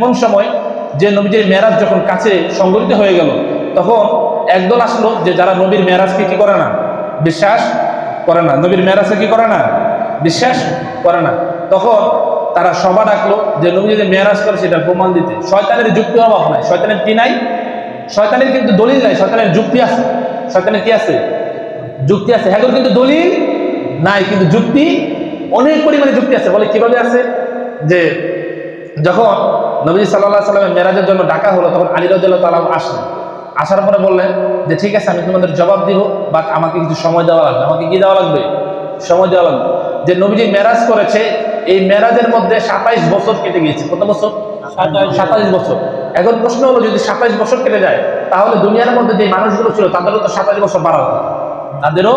এমন সময় যে নবীজির মেরাজ যখন কাছে সংগঠিত হয়ে গেল, তখন একদল আসলো যে যারা নবীর মেরাজকে কি করে না? বিশ্বাস করে না। নবীর মেরাজকে কি করে না? বিশ্বাস করে না। তখন তারা সভা ডাকলো যে নবী যদি মেরাজ করে সেটা প্রমাণ দিতে। শয়তানের যুক্তি অভাব নাই। শয়তানের কি নাই? শয়তানের কিন্তু দলিল নাই। শয়তানের যুক্তি আছে। শয়তানের কি আছে? যুক্তি আছে। হ্যাঁ কিন্তু দলিল নাই, কিন্তু যুক্তি অনেক পরিমাণে যুক্তি আছে। বলে কীভাবে আছে? যে যখন নবী সাল্লাহ সাল্লামের মেরাজের জন্য ডাকা হলো তখন আলী রাজ্লাহ তালাম আসলেন। আসার পরে বললেন যে ঠিক আছে আমি তোমাদের জবাব দিব বাট আমাকে কিছু সময় দেওয়া লাগবে। আমাকে কি দেওয়া লাগবে? সময় দেওয়া লাগবে। যে নবীজি মেরাজ করেছে এই মেরাজের মধ্যে সাতাইশ বছর কেটে গিয়েছে। কত বছর? সাতাইশ। বছর। এখন প্রশ্ন হলো যদি সাতাইশ বছর কেটে যায় তাহলে দুনিয়ার মধ্যে যে মানুষগুলো ছিল তাদেরও তো সাতাইশ বছর বাড়ার কথা। তাদেরও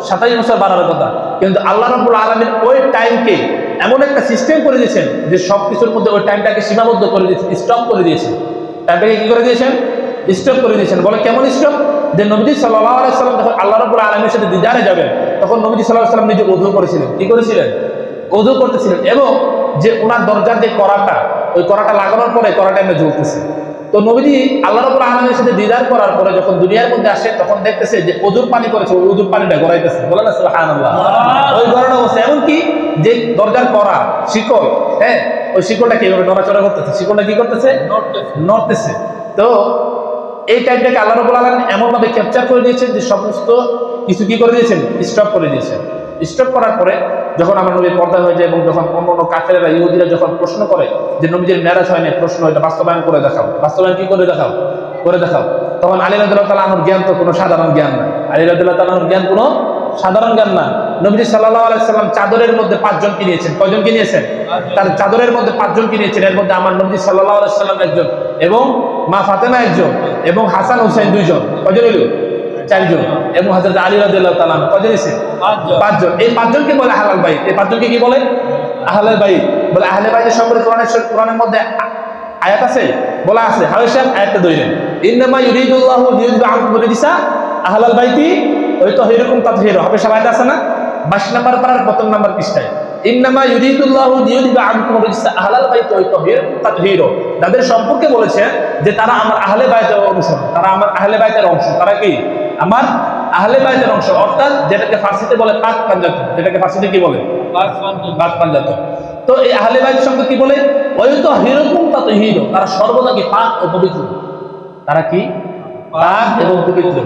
সাতাইশ বছর বাড়ার কথা। কিন্তু আল্লাহ রবুল আলমীর ওই টাইমকে এমন একটা সিস্টেম করে দিয়েছেন যে সব কিছুর মধ্যে ওই টাইমটাকে সীমাবদ্ধ করে দিয়েছেন স্টপ করে দিয়েছেন টাইমটাকে কি করে দিয়েছেন? স্টপ করে দিয়েছেন। বলে কেমন স্টপ যে নবীজি সাল্লাহ সাল্লাম যখন আল্লাহ রবুল আলমীর সাথে দিদারে যাবেন তখন নবীজি সাল্লাহ সাল্লাম নিজে উধু করেছিলেন। কি করেছিলেন? উধু করতেছিলেন। এবং যে ওনার দরজার যে করাটা ওই করাটা লাগানোর পরে করাটা এমনি জ্বলতেছে। তো নবীজি আল্লাহ রবুল আলমের সাথে দিদার করার পরে যখন দুনিয়ার মধ্যে আসে তখন দেখতেছে যে ওজুর পানি করেছে ওই ওজুর পানিটা গড়াইতেছে। বলে না সুবহান ওই গড়ানো অবস্থা। এমনকি যে দরজার করা শিকল হ্যাঁ? ওই শিকলটা কীভাবে নড়াচড়া করতেছে? শিকলটা কি করতেছে? নড়তেছে। তো এই টাইমটাকে আল্লাহ রবুল আলম এমনভাবে ক্যাপচার করে দিয়েছেন যে সমস্ত কিছু কি করে দিয়েছেন? স্টপ করে দিয়েছেন। স্টপ করার পরে যখন আমার নবী পর্দা হয়ে যায় এবং যখন অন্য অন্য কাফেরা ইহুদিরা যখন প্রশ্ন করে যে নবীজির ম্যারেজ হয় না প্রশ্ন এটা বাস্তবায়ন করে দেখাও। বাস্তবায়ন কি করে দেখাও? করে দেখাও। তখন আলী রাদুল্লাহ তালাহুর জ্ঞান তো কোনো সাধারণ জ্ঞান না। আলী রাদুল্লাহ তালাহুর জ্ঞান কোনো সাধারণ জ্ঞান না। নবীজি সাল্লাহ আলাইসাল্লাম চাদরের মধ্যে পাঁচজন কিনিয়েছেন কয়জন কিনিয়েছেন তার চাদরের মধ্যে পাঁচজন কিনিয়েছেন এর মধ্যে আমার নবী সাল্লাহ আলাইসাল্লাম একজন এবং মা ফাতেমা একজন এবং হাসান হুসাইন দুইজন। কয়জন হইল? চারজন। এবং হাজরত আলী রাদিয়াল্লাহু তাআলা কয়জন এসে পাঁচজন। এই পাঁচজনকে বলে আহলাল বাইত। এই পাঁচজনকে কি বলে? আহলাল বাইত। বলে আহলে বাইতের সম্পর্কে কোরআনের কোরআনের মধ্যে আয়াত আছে? বলা আছে। হাওয়া সাহেব আয়াতটা ধরেন ইন্নামা ইউরিদুল্লাহু আহলাল বাইতি ওই তো এরকম তাতহীর হবে সব আয়াত আছে না? 22 নাম্বার পারার প্রথম নাম্বার পৃষ্ঠায় ইন্নামা ইউরিদুল্লাহু আনকুম রিজসা আহলাল বাইতি তাতহীর তাদের সম্পর্কে বলেছে যে তারা আমার আহলে বাইতের অংশ তারা আমার আহলে বাইতের অংশ। তারা কি? আমার আহলে বাইতের অংশ। অর্থাৎ যেটাকে ফার্সিতে বলে পাক পাঞ্জাত। যেটাকে ফার্সিতে কি বলে? পাক পাঞ্জাত। তো এই আহলে বাইতের সঙ্গে কি বলে? ওই তো হিরকম তা তো হিরো তারা সর্বদা কি পাক ও পবিত্র। তারা কি? পাক এবং পবিত্র।